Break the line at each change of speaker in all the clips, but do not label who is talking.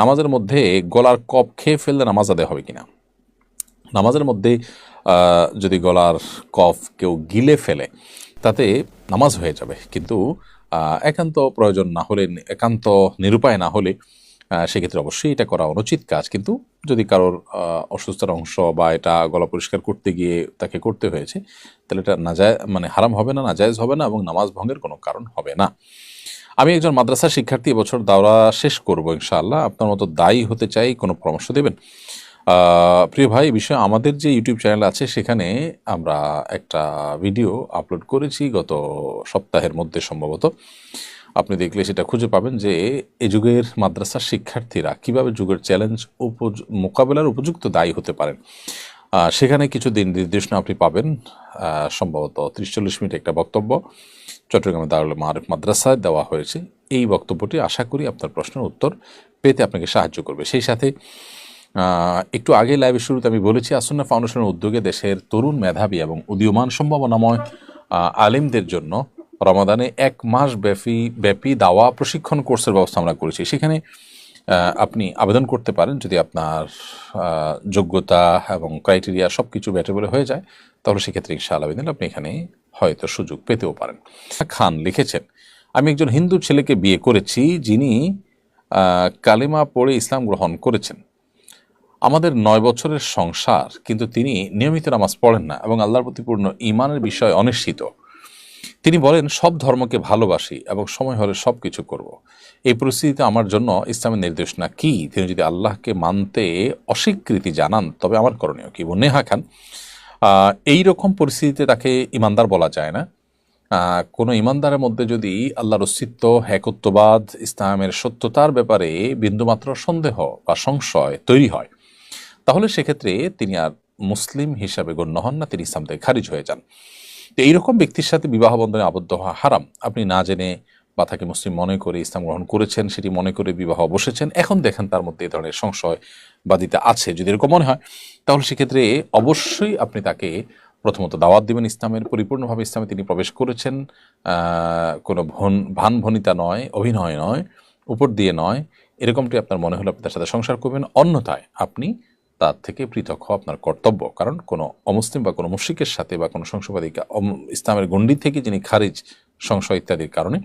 নামাজের মধ্যে গলার কপ খেয়ে ফেললে নামাজ আদায় হবে কিনা? নামাজের মধ্যে যদি গলার কফ কেউ গিলে ফেলে, তাতে নামাজ হয়ে যাবে। কিন্তু একান্ত প্রয়োজন না হলে, একান্ত নিরুপায় না হলে সেক্ষেত্রে অবশ্যই এটা করা অনুচিত কাজ। কিন্তু যদি কারোর অসুস্থতার অংশ বা এটা গলা পরিষ্কার করতে গিয়ে তাকে করতে হয়েছে, তাহলে এটা নাজায় মানে হারাম হবে না, নাজায়জ হবে না এবং নামাজ ভঙ্গের কোনো কারণ হবে না। আমি একজন মাদ্রাসা শিক্ষার্থী, এবছর দাওরা শেষ করব ইনশাআল্লাহ। আপনার মতো দায়ী হতে চাই, কোনো পরামর্শ দেবেন? প্রিয় ভাই বিষয়ে আমাদের যে ইউটিউব চ্যানেল আছে, সেখানে আমরা একটা ভিডিও আপলোড করেছি গত সপ্তাহের মধ্যে সম্ভবত। আপনি দেখলে সেটা খুঁজে পাবেন যে, এ যুগের মাদ্রাসার শিক্ষার্থীরা কীভাবে যুগের চ্যালেঞ্জ উপজ- মোকাবেলার উপযুক্ত দায়ী হতে পারেন। সেখানে কিছু দিন নির্দেশনা আপনি পাবেন। সম্ভবত ত্রিশ চল্লিশ মিনিট একটা বক্তব্য। চট্টগ্রামে দারুল মারিফ মাদ্রাসায় দেওয়া হয়েছে। এই বক্তব্যটি আশা করি আপনার প্রশ্নের উত্তর পেতে আপনাকে সাহায্য করবে। সেই সাথে একটু আগে লাইভের শুরুতে আমি বলেছি, আসন্না ফাউন্ডেশনের উদ্যোগে দেশের তরুণ মেধাবী এবং উদীয়মান সম্ভাবনাময় আলিমদের জন্য রমাদানে এক মাস ব্যাপী ব্যাপী দাওয়া প্রশিক্ষণ কোর্সের ব্যবস্থা আমরা করেছি। সেখানে আপনি আবেদন করতে পারেন যদি আপনার যোগ্যতা এবং ক্রাইটেরিয়া সব কিছু ব্যাটেবলে হয়ে যায়। তাহলে সেক্ষেত্রে ইনশাআল্লাহ আবেদন আপনি এখানে হয়তো সুযোগ পেতেও পারেন। খান লিখেছেন, আমি একজন হিন্দু ছেলেকে বিয়ে করেছি যিনি কালিমা পড়ে ইসলাম গ্রহণ করেছেন। আমাদের নয় বছরের সংসার, কিন্তু তিনি নিয়মিত নামাজ পড়েন না এবং আল্লাহর প্রতি পূর্ণ ইমানের বিষয়ে অনিশ্চিত। তিনি বলেন, সব ধর্মকে ভালোবাসি এবং সময় হলে সব কিছু করব। এই পরিস্থিতিতে আমার জন্য ইসলামের নির্দেশনা কি? তিনি যদি আল্লাহকে মানতে অস্বীকৃতি জানান, তবে আমার করণীয় কি নেহা খান এই রকম পরিস্থিতিতে তাকে ইমানদার বলা যায় না। কোনো ইমানদারের মধ্যে যদি আল্লাহর অস্তিত্ব একত্ববাদ ইসলামের সত্যতার ব্যাপারে বিন্দুমাত্র সন্দেহ বা সংশয় তৈরি হয়, তাহলে সেক্ষেত্রে তিনি আর মুসলিম হিসাবে গণ্য হন না, তিনি ইসলাম থেকে খারিজ হয়ে যান। তো এইরকম ব্যক্তির সাথে বিবাহ বন্ধনে আবদ্ধ হওয়া হারাম। আপনি না জেনে বা তাকে মুসলিম মনে করে ইসলাম গ্রহণ করেছেন, সেটি মনে করে বিবাহ বসেছেন। এখন দেখেন তার মধ্যে এই ধরনের সংশয় বাদিতে আছে। যদি এরকম মনে হয়, তাহলে সেক্ষেত্রে অবশ্যই আপনি তাকে প্রথমত দাওয়াত দিবেন ইসলামের। পরিপূর্ণভাবে ইসলামে তিনি প্রবেশ করেছেন। কোনো ভন ভান ভনিতা নয়, অভিনয় নয়, উপর দিয়ে নয়। এরকমটি আপনার মনে হলে আপনি তার সাথে সংসার করবেন। অন্যথায় আপনি তার থেকে পৃথক হওয়া আপনার কর্তব্য। কারণ কোনো অমুসলিম বা কোনো মুশ্রিকের সাথে বা কোনো সংশয়বাদী কা- ইসলামের গণ্ডি থেকে যিনি খারিজ সংশয় ইত্যাদির কারণে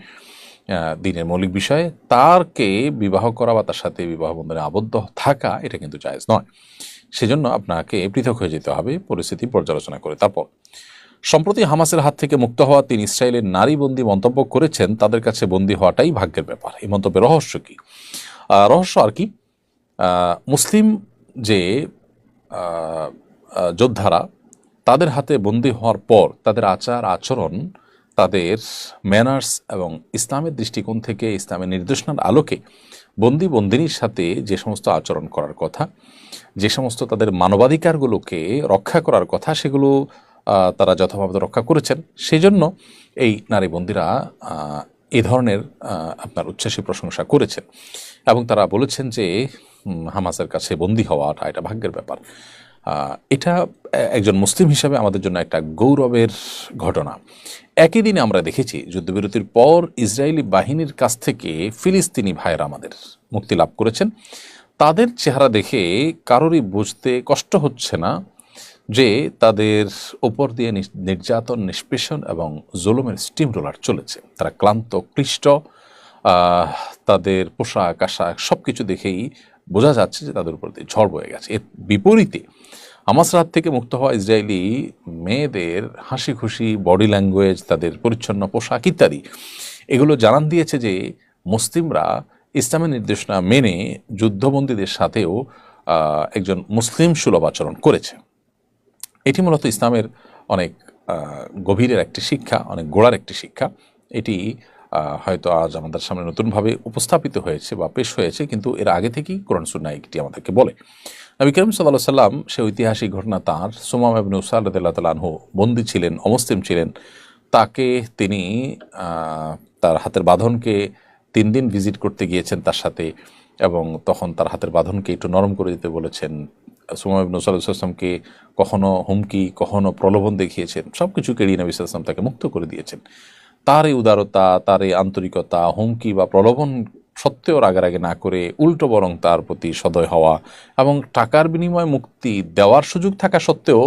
দিনের মৌলিক বিষয়ে তারকে বিবাহ করা বা তার সাথে বিবাহ বন্ধনে আবদ্ধ থাকা, এটা কিন্তু জায়েজ নয়। সেজন্য আপনাকে পৃথক হয়ে যেতে হবে পরিস্থিতি পর্যালোচনা করে। তারপর, সম্প্রতি হামাসের হাত থেকে মুক্ত হওয়া তিনি ইসরায়েলের নারী বন্দী মন্তব্য করেছেন, তাদের কাছে বন্দী হওয়াটাই ভাগ্যের ব্যাপার। এই মন্তব্যের রহস্য কি? রহস্য আর কি? মুসলিম যে যোদ্ধারা, তাদের হাতে বন্দী হওয়ার পর তাদের আচার আচরণ তাদের ম্যানার্স এবং ইসলামের দৃষ্টিকোণ থেকে ইসলামের নির্দেশনার আলোকে বন্দি বন্দিনীর সাথে যে সমস্ত আচরণ করার কথা, যে সমস্ত তাদের মানবাধিকারগুলোকে রক্ষা করার কথা, সেগুলো তারা যথাভাবে রক্ষা করেছেন। সেই জন্য এই নারী বন্দিরা এ ধরনের আপনার উচ্ছ্বাসী প্রশংসা করেছেন। এবং তারা বলেছেন যে হামাসের কাছে বন্দী হওয়াটা এটা ভাগ্যের ব্যাপার। এটা একজন মুসলিম হিসাবে আমাদের জন্য একটা গৌরবের ঘটনা। একই দিনে আমরা দেখেছি যুদ্ধবিরতির পর ইসরায়েলি বাহিনীর কাছ থেকে ফিলিস্তিনি ভাইয়েরা আমাদের মুক্তি লাভ করেছেন। তাদের চেহারা দেখে কারোরই বুঝতে কষ্ট হচ্ছে না যে তাদের ওপর দিয়ে নির্যাতন, নিষ্পেষণ এবং জুলুমের স্টিম রোলার চলেছে। তারা ক্লান্ত, ক্লিষ্ট তাদের পোশাক, আশাক সব কিছু দেখেই বোঝা যাচ্ছে যে তাদের উপর দিয়ে ঝড় বয়ে গেছে। এর বিপরীতে হামাস রাত থেকে মুক্ত হওয়া ইসরায়েলি মেয়েদের হাসি খুশি বডি ল্যাঙ্গুয়েজ, তাদের পরিচ্ছন্ন পোশাক ইত্যাদি, এগুলো জানান দিয়েছে যে মুসলিমরা ইসলামের নির্দেশনা মেনে যুদ্ধবন্দীদের সাথেও একজন মুসলিম সুলভ আচরণ করেছে। এটি মূলত ইসলামের অনেক গভীরের একটি শিক্ষা, অনেক গোড়ার একটি শিক্ষা। এটি হয়তো আজ আমাদের সামনে নতুনভাবে উপস্থাপিত হয়েছে বা পেশ হয়েছে, কিন্তু এর আগে থেকেই কোরআন সুন্না একটি আমাদেরকে বলে। নবী করিম সাল্লাহ সাল্লাম সে ঐতিহাসিক ঘটনা তাঁর, সোমাম ইবনে উসাল রদুল্লাহ তালাহু বন্দী ছিলেন, অমুসলিম ছিলেন। তাকে তিনি তার হাতের বাঁধনকে তিন দিন ভিজিট করতে গিয়েছেন তার সাথে এবং তখন তার হাতের বাঁধনকে একটু নরম করে দিতে বলেছেন। উসাল ইসলামকে কখনো হুমকি, কখনো প্রলোভন দেখিয়েছেন। সব কিছু কেড়িয়ে নবী সাল্লাম তাকে মুক্ত করে দিয়েছেন। তার এই উদারতা তার এই আন্তরিকতা, হুমকি বা প্রলোভন সত্ত্বেও রাগারাগি না করে উল্টো বরং তার প্রতি সদয় হওয়া এবং টাকার বিনিময়ে মুক্তি দেওয়ার সুযোগ থাকা সত্ত্বেও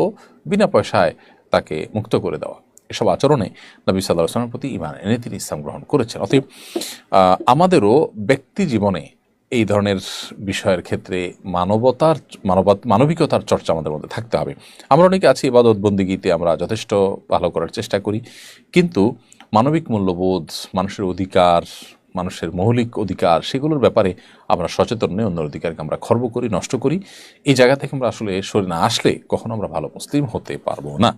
বিনা পয়সায় তাকে মুক্ত করে দেওয়া। এসব আচরণে নবী সাল্লাহ প্রতি ইমান এনে তিনি ইসলাম গ্রহণ করেছেন। অতএব আমাদেরও ব্যক্তি জীবনে এই ধরনের বিষয়ের ক্ষেত্রে মানবতার, মানবত, মানবিকতার চর্চা আমাদের মধ্যে থাকতে হবে। আমরা অনেকে আছি ইবাদত বন্দিগিতে আমরা যথেষ্ট ভালো করার চেষ্টা করি। কিন্তু মানবিক মূল্যবোধ, মানুষের অধিকার, মানুষের মৌলিক অধিকার, সেগুলোর ব্যাপারে আমরা সচেতন নেই অন্য অধিকারকে আমরা খর্ব করি, নষ্ট করি। এই জায়গা থেকে আমরা আসলে সরে না আসলে কখনো আমরা ভালো মুসলিম হতে পারব না।